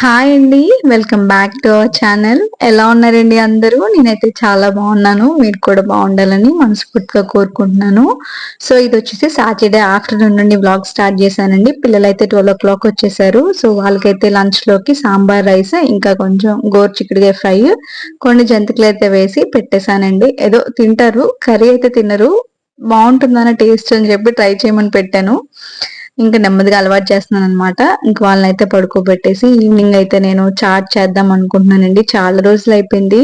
Hi అండి welcome back to our channel ఎలా ఉన్నారండి అందరూ? నేనైతే చాలా బాగున్నాను. మీరు కూడా బాగుండాలని మనస్ఫూర్తిగా కోరుకుంటున్నాను. సో ఇది వచ్చేసి సాటర్డే ఆఫ్టర్నూన్ నుండి బ్లాగ్ స్టార్ట్ చేశానండి. పిల్లలైతే ట్వెల్వ్ ఓ క్లాక్ వచ్చేసారు. సో వాళ్ళకైతే లంచ్లోకి సాంబార్ రైస్ ఇంకా కొంచెం గోరు చిక్కుడుగా ఫ్రై కొన్ని జంతికలు అయితే వేసి పెట్టేశానండి. ఏదో తింటారు కర్రీ అయితే తినరు. బాగుంటుందన్న టేస్ట్ అని చెప్పి ట్రై చేయమని పెట్టాను. ఇంకా నెమ్మదిగా అలవాటు చేస్తున్నాను అనమాట ఇంక వాళ్ళని అయితే పడుకోబెట్టేసి ఈవినింగ్ అయితే నేను చాట్ చేద్దాం అనుకుంటున్నానండి. చాలా రోజులు అయిపోయింది.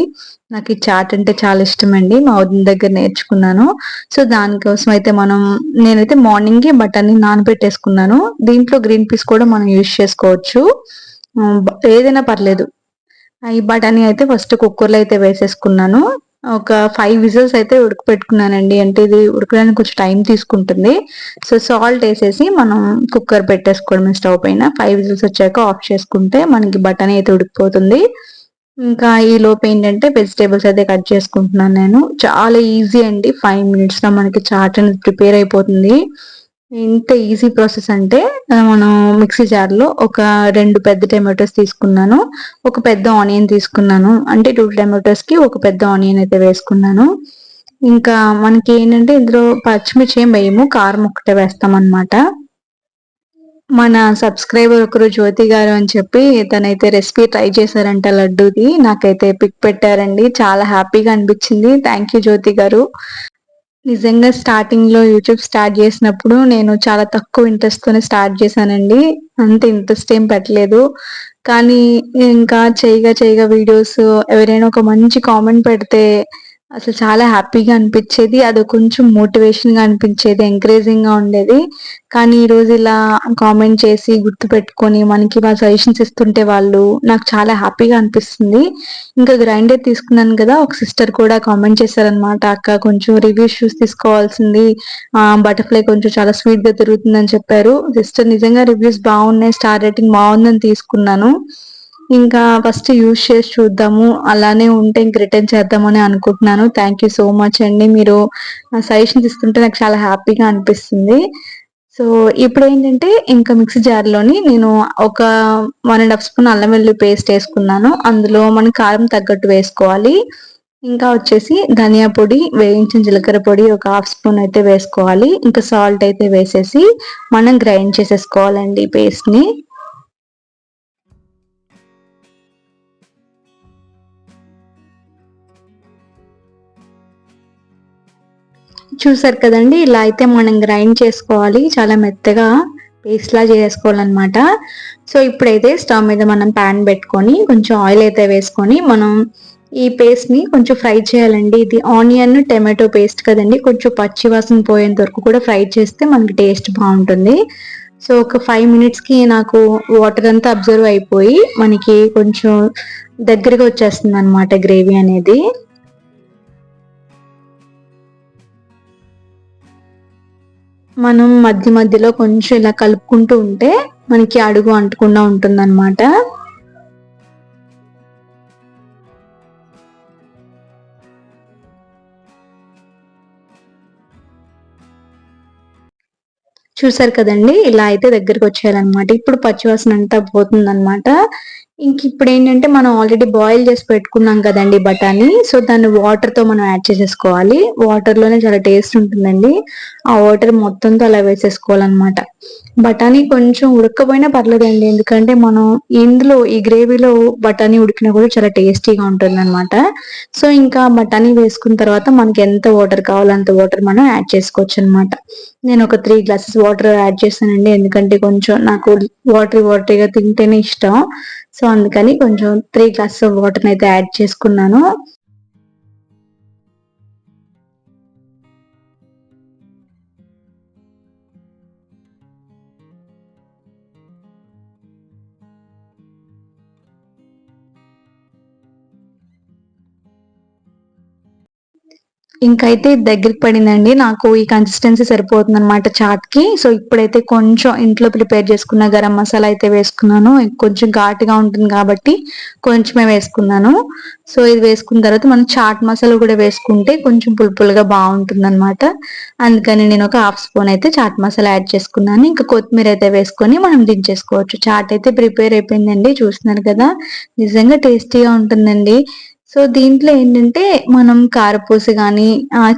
నాకు ఈ చాట్ అంటే చాలా ఇష్టం అండి మా వదిన దగ్గర నేర్చుకున్నాను. సో దానికోసం అయితే మనం నేనైతే మార్నింగ్ బఠానీ నానబెట్టేసుకున్నాను. దీంట్లో గ్రీన్ పీస్ కూడా మనం యూజ్ చేసుకోవచ్చు. ఏదైనా పర్లేదు. ఈ బఠానీ అయితే ఫస్ట్ కుక్కర్లో అయితే వేసేసుకున్నాను. ఒక ఫైవ్ విజిల్స్ అయితే ఉడకపెట్టుకున్నానండి. అంటే ఇది ఉడకడానికి కొంచెం టైం తీసుకుంటుంది. సో సాల్ట్ వేసేసి మనం కుక్కర్ పెట్టేసుకోవడం స్టవ్ పైన. ఫైవ్ విజిల్స్ వచ్చాక ఆఫ్ చేసుకుంటే మనకి బటన్ అయితే ఉడికిపోతుంది. ఇంకా ఈ లోపు ఏంటంటే వెజిటేబుల్స్ అయితే కట్ చేసుకుంటున్నాను నేను. చాలా ఈజీ అండి. ఫైవ్ మినిట్స్లో మనకి చాట్ అనేది ప్రిపేర్ అయిపోతుంది. ఎంత ఈజీ ప్రాసెస్ అంటే మనం మిక్సీ జార్లో ఒక రెండు పెద్ద టమాటోస్ తీసుకున్నాను ఒక పెద్ద ఆనియన్ తీసుకున్నాను. అంటే టూ టమాటోస్కి ఒక పెద్ద ఆనియన్ అయితే వేసుకున్నాను. ఇంకా మనకి ఏంటంటే ఇందులో పచ్చిమిర్చి ఏం వేయము కారం ఒకటే వేస్తాం మన సబ్స్క్రైబర్ ఒకరు జ్యోతి గారు అని చెప్పి తనైతే రెసిపీ ట్రై చేశారంట లడ్డూది. నాకైతే పిక్ పెట్టారండి. చాలా హ్యాపీగా అనిపించింది. థ్యాంక్ యూ జ్యోతి గారు. నిజంగా స్టార్టింగ్లో యూట్యూబ్ స్టార్ట్ చేసినప్పుడు నేను చాలా తక్కువ ఇంట్రెస్ట్ తోనే స్టార్ట్ చేశానండి. అంత ఇంట్రెస్ట్ ఏం పెట్టలేదు. కానీ ఇంకా చేయగా చేయగా వీడియోస్ ఎవరైనా ఒక మంచి కామెంట్ పెడితే అసలు చాలా హ్యాపీగా అనిపించేది. అది కొంచెం మోటివేషన్గా అనిపించేది ఎంకరేజింగ్గా ఉండేది. కానీ ఈ రోజు ఇలా కామెంట్ చేసి గుర్తు పెట్టుకొని మనకి వాళ్ళ సజెషన్స్ ఇస్తుంటే వాళ్ళు నాకు చాలా హ్యాపీగా అనిపిస్తుంది. ఇంకా గ్రైండర్ తీసుకున్నాను కదా ఒక సిస్టర్ కూడా కామెంట్ చేశారనమాట అక్క కొంచెం రివ్యూస్ చూసి తీసుకోవాల్సింది. బటర్ఫ్లై కొంచెం చాలా స్వీట్గా తిరుగుతుందని చెప్పారు. సిస్టర్ నిజంగా రివ్యూస్ బాగున్నాయి స్టార్ రేటింగ్ బాగుందని తీసుకున్నాను. ఇంకా ఫస్ట్ యూజ్ చేసి చూద్దాము. అలానే ఉంటే ఇంక రిటర్న్ చేద్దామని అనుకుంటున్నాను. థ్యాంక్ యూ సో మచ్ అండి. మీరు సజెషన్స్ ఇస్తుంటే నాకు చాలా హ్యాపీగా అనిపిస్తుంది. సో ఇప్పుడు ఏంటంటే ఇంకా మిక్సీ జార్లోని నేను ఒక వన్ అండ్ హాఫ్ స్పూన్ అల్లం వెల్లుల్లి పేస్ట్ వేసుకున్నాను. అందులో మనం కారం తగ్గట్టు వేసుకోవాలి. ఇంకా వచ్చేసి ధనియా పొడి వేయించిన జీలకర్ర పొడి ఒక హాఫ్ స్పూన్ అయితే వేసుకోవాలి. ఇంకా సాల్ట్ అయితే వేసేసి మనం గ్రైండ్ చేసేసుకోవాలండి పేస్ట్ని చూసారు కదండి ఇలా అయితే మనం గ్రైండ్ చేసుకోవాలి. చాలా మెత్తగా పేస్ట్లా చేసుకోవాలన్నమాట. సో ఇప్పుడైతే స్టవ్ మీద మనం ప్యాన్ పెట్టుకొని కొంచెం ఆయిల్ అయితే వేసుకొని మనం ఈ పేస్ట్ని కొంచెం ఫ్రై చేయాలండి. ఇది ఆనియన్ టమాటో పేస్ట్ కదండి. కొంచెం పచ్చి వాసన పోయేంత వరకు కూడా ఫ్రై చేస్తే మనకి టేస్ట్ బాగుంటుంది. సో ఒక ఫైవ్ మినిట్స్కి నాకు వాటర్ అంతా అబ్జర్వ్ అయిపోయి మనకి కొంచెం దగ్గరగా వచ్చేస్తుంది అనమాట గ్రేవీ అనేది. మనం మధ్య మధ్యలో కొంచెం ఇలా కలుపుకుంటూ ఉంటే మనకి అడుగు అంటకుండా ఉంటుందన్నమాట. చూసారు కదండి ఇలా అయితే దగ్గరికి వచ్చేయాలన్నమాట. ఇప్పుడు పచ్చివాసన అంతా పోతుందన్నమాట. ఇంక ఇప్పుడు ఏంటంటే మనం ఆల్రెడీ బాయిల్ చేసి పెట్టుకున్నాం కదండి బఠానీ సో దాన్ని వాటర్తో మనం యాడ్ చేసేసుకోవాలి. వాటర్లోనే చాలా టేస్ట్ ఉంటుందండి. ఆ వాటర్ మొత్తంతో అలా వేసేసుకోవాలన్నమాట. బఠానీ కొంచెం ఉడకపోయినా పర్లేదండి. ఎందుకంటే మనం ఇందులో ఈ గ్రేవీలో బఠానీ ఉడికినా కూడా చాలా టేస్టీగా ఉంటుంది అనమాట సో ఇంకా బఠానీ వేసుకున్న తర్వాత మనకి ఎంత వాటర్ కావాలో అంత వాటర్ మనం యాడ్ చేసుకోవచ్చు అనమాట నేను ఒక త్రీ గ్లాసెస్ వాటర్ యాడ్ చేశానండి ఎందుకంటే కొంచెం నాకు వాటర్ వాటరీగా తింటేనే ఇష్టం. సో అందుకని కొంచెం త్రీ గ్లాసెస్ వాటర్ అయితే యాడ్ చేసుకున్నాను. ఇంకైతే దగ్గరికి పడిందండి. నాకు ఈ కన్సిస్టెన్సీ సరిపోతుంది అనమాట చాట్కి సో ఇప్పుడైతే కొంచెం ఇంట్లో ప్రిపేర్ చేసుకున్న గరం మసాలా అయితే వేసుకున్నాను. కొంచెం ఘాటుగా ఉంటుంది కాబట్టి కొంచెమే వేసుకున్నాను. సో ఇది వేసుకున్న తర్వాత మనం చాట్ మసాలా కూడా వేసుకుంటే కొంచెం పులుపులుగా బాగుంటుంది అనమాట అందుకని నేను ఒక హాఫ్ స్పూన్ అయితే చాట్ మసాలా యాడ్ చేసుకున్నాను. ఇంకా కొత్తిమీర అయితే వేసుకొని మనం దించేసుకోవచ్చు. చాట్ అయితే ప్రిపేర్ అయిపోయిందండి. చూస్తున్నారు కదా? నిజంగా టేస్టీగా ఉంటుందండి. సో దీంట్లో ఏంటంటే మనం కారపూస కానీ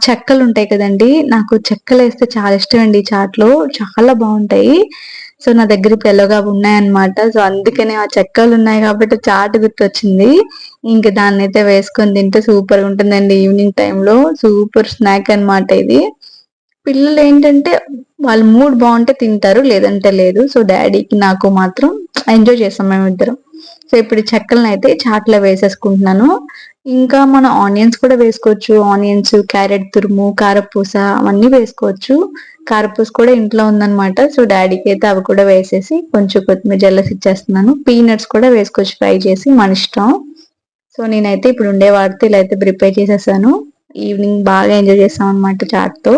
చెక్కలు ఉంటాయి కదండి. నాకు చెక్కలు వేస్తే చాలా ఇష్టం అండి చాట్లో. చాలా బాగుంటాయి. సో నా దగ్గర పిల్లగా ఉన్నాయన్నమాట. సో అందుకనే ఆ చెక్కలు ఉన్నాయి కాబట్టి చాట్ గుర్తొచ్చింది. ఇంకా దాన్ని అయితే వేసుకొని తింటే సూపర్గా ఉంటుందండి ఈవినింగ్ టైంలో సూపర్ స్నాక్ అనమాట ఇది. పిల్లలు ఏంటంటే వాళ్ళ మూడ్ బాగుంటే తింటారు లేదంటే లేదు. సో డాడీకి నాకు మాత్రం ఎంజాయ్ చేస్తాం మేము ఇద్దరం సో ఇప్పుడు చెక్కలను అయితే చాట్లో వేసేసుకుంటున్నాను. ఇంకా మనం ఆనియన్స్ కూడా వేసుకోవచ్చు. ఆనియన్స్ క్యారెట్ తురుము కారపూస అవన్నీ వేసుకోవచ్చు. కారపూస కూడా ఇంట్లో ఉందన్నమాట. సో డాడీకి అయితే అవి కూడా వేసేసి కొంచెం కొత్తిమీర జల్లసి ఇచ్చేస్తున్నాను. పీనట్స్ కూడా వేసుకోవచ్చు ఫ్రై చేసి మన ఇష్టం. సో నేనైతే ఇప్పుడు ఉండే వాడితే ఇలా అయితే ప్రిపేర్ చేసేసాను. ఈవినింగ్ బాగా ఎంజాయ్ చేస్తాం అనమాట చాట్తో.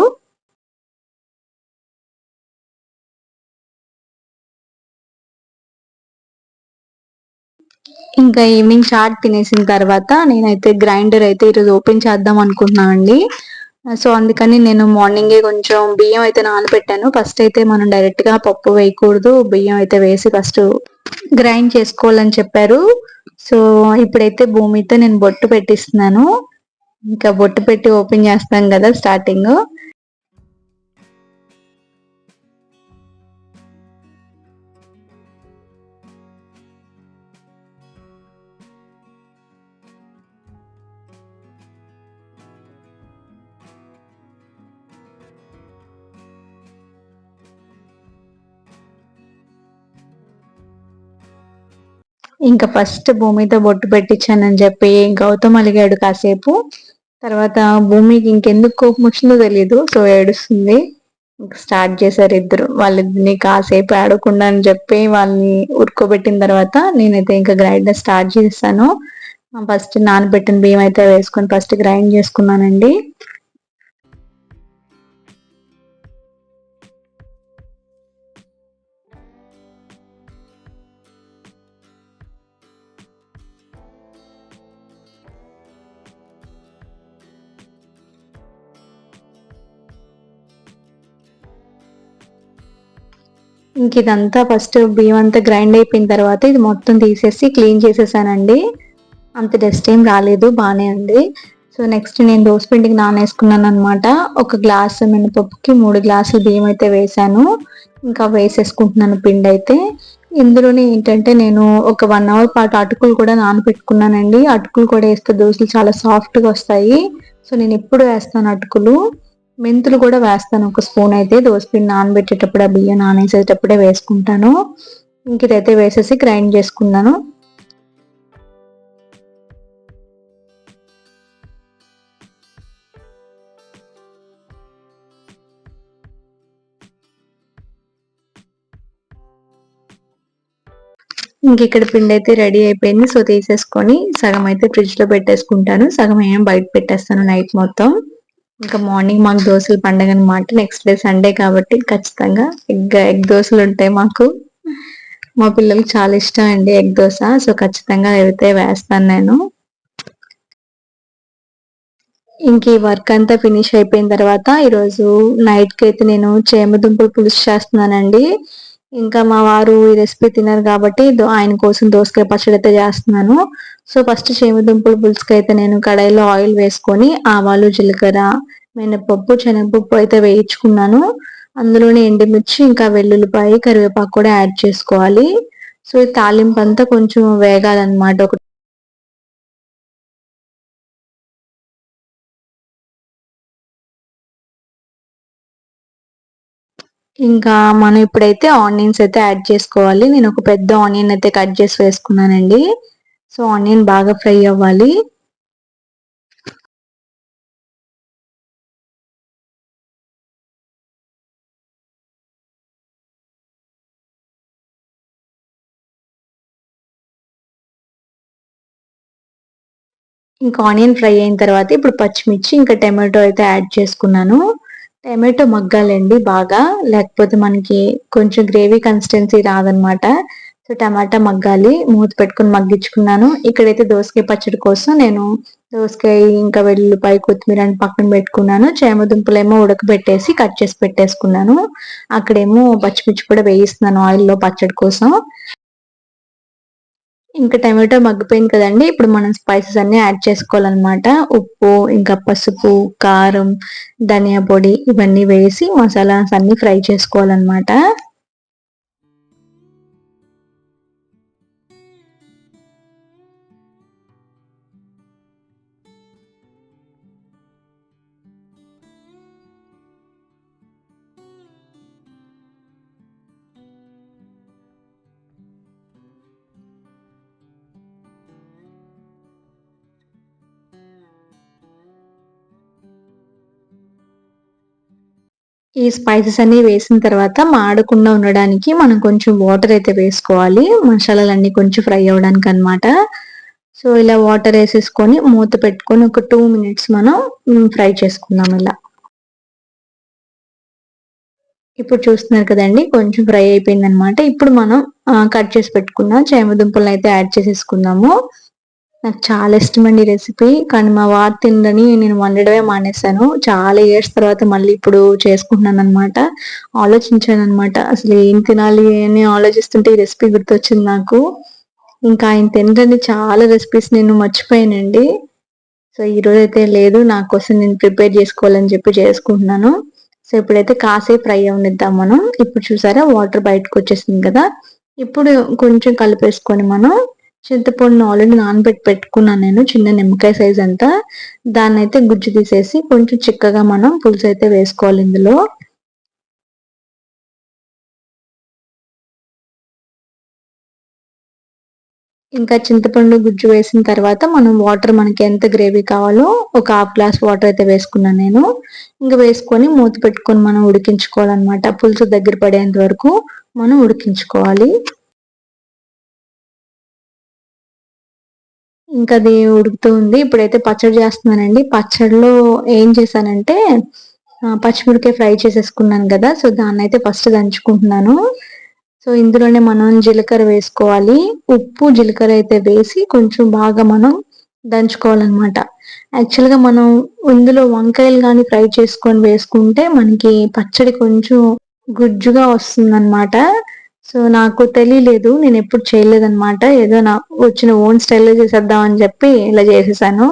ఇంకా ఈవినింగ్ చాట్ తినేసిన తర్వాత నేనైతే గ్రైండర్ అయితే ఈరోజు ఓపెన్ చేద్దాం అనుకుంటున్నాను అండి. సో అందుకని నేను మార్నింగే కొంచెం బియ్యం అయితే నానబెట్టాను. ఫస్ట్ అయితే మనం డైరెక్ట్గా పప్పు వేయకూడదు. బియ్యం అయితే వేసి ఫస్ట్ గ్రైండ్ చేసుకోవాలని చెప్పారు. సో ఇప్పుడైతే భూమితో నేను బొట్టు పెట్టిస్తున్నాను. ఇంకా బొట్టు పెట్టి ఓపెన్ చేస్తాం కదా స్టార్టింగ్. ఇంకా ఫస్ట్ భూమితో బొట్టు పెట్టించానని చెప్పి గౌతమ్ అలిగాడు కాసేపు. తర్వాత భూమికి ఇంకెందుకు కోపం వచ్చిందో తెలియదు సో ఏడుస్తుంది. స్టార్ట్ చేశారు ఇద్దరు. వాళ్ళిద్దరిని కాసేపు ఆడకుండా అని చెప్పి వాళ్ళని ఉరుకోబెట్టిన తర్వాత నేనైతే ఇంకా గ్రైండర్ స్టార్ట్ చేస్తాను ఫస్ట్ నానబెట్టిన బియ్యం అయితే వేసుకొని ఫస్ట్ గ్రైండ్ చేసుకున్నానండి. ఇంక ఇదంతా ఫస్ట్ బియ్యం అంతా గ్రైండ్ అయిపోయిన తర్వాత ఇది మొత్తం తీసేసి క్లీన్ చేసేసానండి. అంత డస్ట్ ఏం రాలేదు బాగానే ఉంది. సో నెక్స్ట్ నేను దోశ పిండికి నానేసుకున్నాను అనమాట ఒక గ్లాస్ మినపప్పుకి మూడు గ్లాసులు బియ్యం అయితే వేసాను. ఇంకా వేసేసుకుంటున్నాను పిండి అయితే. ఇందులోనే ఏంటంటే నేను ఒక వన్ అవర్ పాటు అటుకులు కూడా నానబెట్టుకున్నానండి అటుకులు కూడా వేస్తే దోశలు చాలా సాఫ్ట్గా వస్తాయి. సో నేను ఎప్పుడు వేస్తాను అటుకులు. మెంతులు కూడా వేస్తాను. ఒక స్పూన్ అయితే దోసపిండి నానబెట్టేటప్పుడు ఆ బియ్యం నానేసేటప్పుడే వేసుకుంటాను. ఇంక ఇదైతే వేసేసి గ్రైండ్ చేసుకున్నాను. ఇంక ఇక్కడ పిండి అయితే రెడీ అయిపోయింది. సో తీసేసుకొని సగం అయితే ఫ్రిడ్జ్లో పెట్టేసుకుంటాను. సగం ఏం బయట పెట్టేస్తాను నైట్ మొత్తం. ఇంకా మార్నింగ్ మాకు దోశలు పండగ అనమాట నెక్స్ట్ డే సండే కాబట్టి ఖచ్చితంగా ఎగ్ ఎగ్ దోశలు ఉంటాయి మాకు. మా పిల్లలకి చాలా ఇష్టం అండి ఎగ్ దోశ. సో ఖచ్చితంగా అయితే వేస్తాను నేను. ఇంక ఈ వర్క్ అంతా ఫినిష్ అయిపోయిన తర్వాత ఈరోజు నైట్కి అయితే నేను చేమదుంపలు పులుసు చేస్తున్నానండి. ఇంకా మా వారు ఈ రెసిపీ తినరు కాబట్టి ఆయన కోసం దోసకాయ పచ్చడి అయితే చేస్తున్నాను. సో ఫస్ట్ చేమదుంపల పులుసుకి అయితే నేను కడాయిలో ఆయిల్ వేసుకొని ఆవాలు జీలకర్ర మినపప్పు శనగపప్పు అయితే వేయించుకున్నాను. అందులోనే ఎండుమిర్చి ఇంకా వెల్లుల్లిపాయ కరివేపాకు కూడా యాడ్ చేసుకోవాలి. సో ఈ తాలింపు అంతా కొంచెం వేగాలన్నమాట. ఒక ఇంకా మనం ఇప్పుడైతే ఆనియన్స్ అయితే యాడ్ చేసుకోవాలి. నేను ఒక పెద్ద ఆనియన్ అయితే కట్ చేసి వేసుకున్నానండి. సో ఆనియన్ బాగా ఫ్రై అవ్వాలి. ఇంకా ఆనియన్ ఫ్రై అయిన తర్వాత ఇప్పుడు పచ్చిమిర్చి ఇంకా టమాటో అయితే యాడ్ చేసుకున్నాను. టమాటో మగ్గాలండి బాగా. లేకపోతే మనకి కొంచెం గ్రేవీ కన్సిస్టెన్సీ రాదనమాట. సో టమాటా మగ్గాలి. మూత పెట్టుకుని మగ్గించుకున్నాను. ఇక్కడైతే దోసకాయ పచ్చడి కోసం నేను దోసకాయ ఇంకా వెల్లుల్లిపాయ కొత్తిమీర అని పక్కన పెట్టుకున్నాను. చేమ దుంపలేమో ఉడకబెట్టేసి కట్ చేసి పెట్టేసుకున్నాను. అక్కడేమో పచ్చిమిర్చి కూడా వేయిస్తున్నాను ఆయిల్లో పచ్చడి కోసం. ఇంకా టమాటో మగ్గిపోయింది కదండి. ఇప్పుడు మనం స్పైసెస్ అన్ని యాడ్ చేసుకోవాలన్నమాట. ఉప్పు ఇంకా పసుపు కారం ధనియా పొడి ఇవన్నీ వేసి మసాలాస్ అన్ని ఫ్రై చేసుకోవాలన్నమాట. ఈ స్పైసెస్ అన్ని వేసిన తర్వాత మాడకుండా ఉండడానికి మనం కొంచెం వాటర్ అయితే వేసుకోవాలి. మసాలాలన్నీ కొంచెం ఫ్రై అవ్వడానికి అనమాట సో ఇలా వాటర్ వేసేసుకొని మూత పెట్టుకొని ఒక టూ మినిట్స్ మనం ఫ్రై చేసుకుందాం ఇలా. ఇప్పుడు చూస్తున్నారు కదండి కొంచెం ఫ్రై అయిపోయింది అనమాట ఇప్పుడు మనం కట్ చేసి పెట్టుకున్న చేమ దుంపలు అయితే యాడ్ చేసేసుకుందాము. నాకు చాలా ఇష్టమండి రెసిపీ కానీ మా వారు తిందని నేను వండడమే మానేశాను. చాలా ఇయర్స్ తర్వాత మళ్ళీ ఇప్పుడు చేసుకుంటున్నాను అనమాట ఆలోచించాను అనమాట అసలు ఏం తినాలి అని ఆలోచిస్తుంటే ఈ రెసిపీ గుర్తొచ్చింది నాకు. ఇంకా ఆయన తినని చాలా రెసిపీస్ నేను మర్చిపోయానండి. సో ఈ రోజు అయితే లేదు నా కోసం నేను ప్రిపేర్ చేసుకోవాలని చెప్పి చేసుకుంటున్నాను. సో ఇప్పుడైతే కాసేపు ఫ్రై అవనిద్దాం మనం. ఇప్పుడు చూసారా వాటర్ బయటకు వచ్చేసింది కదా. ఇప్పుడు కొంచెం కలిపేసుకొని మనం చింతపండును ఆల్రెడీ నానబెట్టి పెట్టుకున్నాను నేను చిన్న నిమ్మకాయ సైజ్ అంతా. దాన్ని అయితే గుజ్జు తీసేసి కొంచెం చిక్కగా మనం పులుసు అయితే వేసుకోవాలి ఇందులో. ఇంకా చింతపండు గుజ్జు వేసిన తర్వాత మనం వాటర్ మనకి ఎంత గ్రేవీ కావాలో ఒక హాఫ్ గ్లాస్ వాటర్ అయితే వేసుకున్నాను నేను. ఇంకా వేసుకొని మూత పెట్టుకొని మనం ఉడికించుకోవాలన్నమాట. పులుసు దగ్గర పడేంత వరకు మనం ఉడికించుకోవాలి. ఇంకా అది ఉడుకుతూ ఉంది ఇప్పుడైతే పచ్చడి చేస్తున్నానండి. పచ్చడిలో ఏం చేశానంటే పచ్చిమిరకాయ ఫ్రై చేసేసుకున్నాను కదా. సో దాన్ని అయితే ఫస్ట్ దంచుకుంటున్నాను. సో ఇందులోనే మనం జీలకర్ర వేసుకోవాలి. ఉప్పు జీలకర్ర అయితే వేసి కొంచెం బాగా మనం దంచుకోవాలన్నమాట. యాక్చువల్గా మనం ఇందులో వంకాయలు కానీ ఫ్రై చేసుకొని వేసుకుంటే మనకి పచ్చడి కొంచెం గుజ్జుగా వస్తుందన్నమాట. సో నాకు తెలియలేదు నేను ఎప్పుడు చేయలేదన్నమాట. ఏదో నా వచ్చిన ఓన్ స్టైల్లో చేసేద్దాం అని చెప్పి ఇలా చేసేసాను.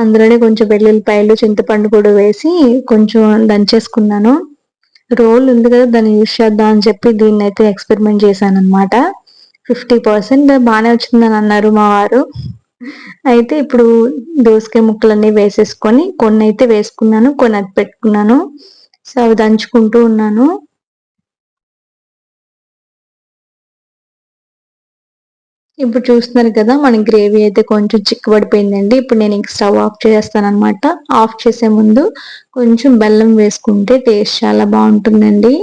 అందులోనే కొంచెం వెల్లుల్లిపాయలు చింతపండు కూడా వేసి కొంచెం దంచేసుకున్నాను. రోల్ ఉంది కదా దాన్ని యూజ్ చేద్దాం అని చెప్పి దీన్ని అయితే ఎక్స్పెరిమెంట్ చేశాను అనమాట ఫిఫ్టీ పర్సెంట్ బాగానే వచ్చిందని అన్నారు మా వారు. అయితే ఇప్పుడు దోసకాయ ముక్కలన్నీ వేసేసుకొని కొన్ని అయితే వేసుకున్నాను కొన్ని అది పెట్టుకున్నాను. సో అవి దంచుకుంటూ ఉన్నాను. ఇప్పుడు చూస్తున్నారు కదా మన గ్రేవీ అయితే కొంచెం చిక్కబడిపోయిందండి. ఇప్పుడు నేను ఇంక స్టవ్ ఆఫ్ చేస్తాను అనమాట ఆఫ్ చేసే ముందు కొంచెం బెల్లం వేసుకుంటే టేస్ట్ చాలా బాగుంటుందండి.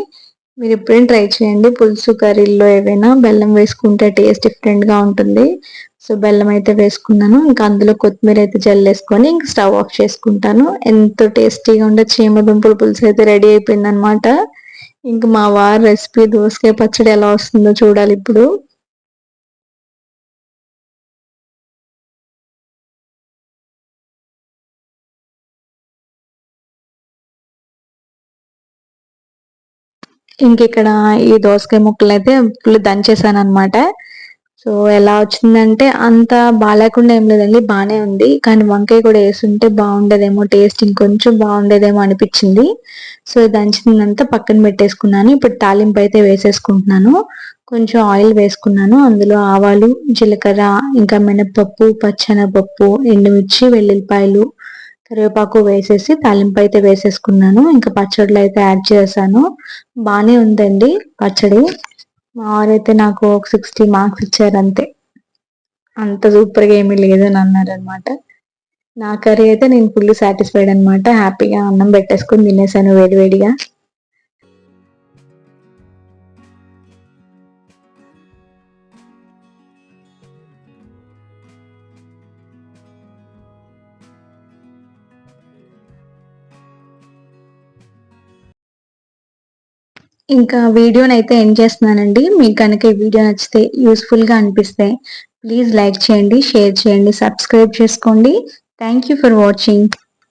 మీరు ఎప్పుడైనా ట్రై చేయండి. పులుసు కర్రీల్లో ఏవైనా బెల్లం వేసుకుంటే టేస్ట్ డిఫరెంట్గా ఉంటుంది. సో బెల్లం అయితే వేసుకున్నాను. ఇంకా అందులో కొత్తిమీర అయితే జల్లేసుకొని ఇంక స్టవ్ ఆఫ్ చేసుకుంటాను. ఎంతో టేస్టీగా ఉండే చీమ దుంపుల పులుసు అయితే రెడీ అయిపోయింది అనమాట ఇంక మా వారి రెసిపీ దోసకాయ పచ్చడి ఎలా వస్తుందో చూడాలి ఇప్పుడు. ఇంక ఇక్కడ ఈ దోసకాయ ముక్కలు అయితే ఫుల్ దంచేసాను అనమాట సో ఎలా వచ్చిందంటే అంత బాగాలేకుండా ఏం లేదండి బాగానే ఉంది. కానీ వంకాయ కూడా వేసుంటే బాగుండేదేమో టేస్ట్ ఇంకొంచెం బాగుండేదేమో అనిపించింది. సో దంచిందంతా పక్కన పెట్టేసుకున్నాను. ఇప్పుడు తాలింపు అయితే వేసేసుకుంటున్నాను. కొంచెం ఆయిల్ వేసుకున్నాను. అందులో ఆవాలు జీలకర్ర ఇంకా మినపప్పు పచ్చెనపప్పు ఎండుమిర్చి వెల్లుల్లిపాయలు కరివేపాకు వేసేసి తాలింపు అయితే వేసేసుకున్నాను. ఇంకా పచ్చడిలో అయితే యాడ్ చేశాను. బాగానే ఉందండి పచ్చడి. మావారైతే నాకు ఒక సిక్స్టీ మార్క్స్ ఇచ్చారంతే అంత. సూపర్గా ఏమీ లేదని అన్నారు అనమాట నా కర్రీ అయితే నేను ఫుల్ సాటిస్ఫైడ్ అనమాట హ్యాపీగా అన్నం పెట్టేసుకుని తినేసాను వేడివేడిగా. ఇంకా వీడియోని అయితే ఎండ్ చేస్తున్నానండి. మీకు కనుక ఈ వీడియో నచ్చితే యూస్ఫుల్గా అనిపిస్తే ప్లీజ్ లైక్ చేయండి షేర్ చేయండి సబ్స్క్రైబ్ చేసుకోండి. Thank you for watching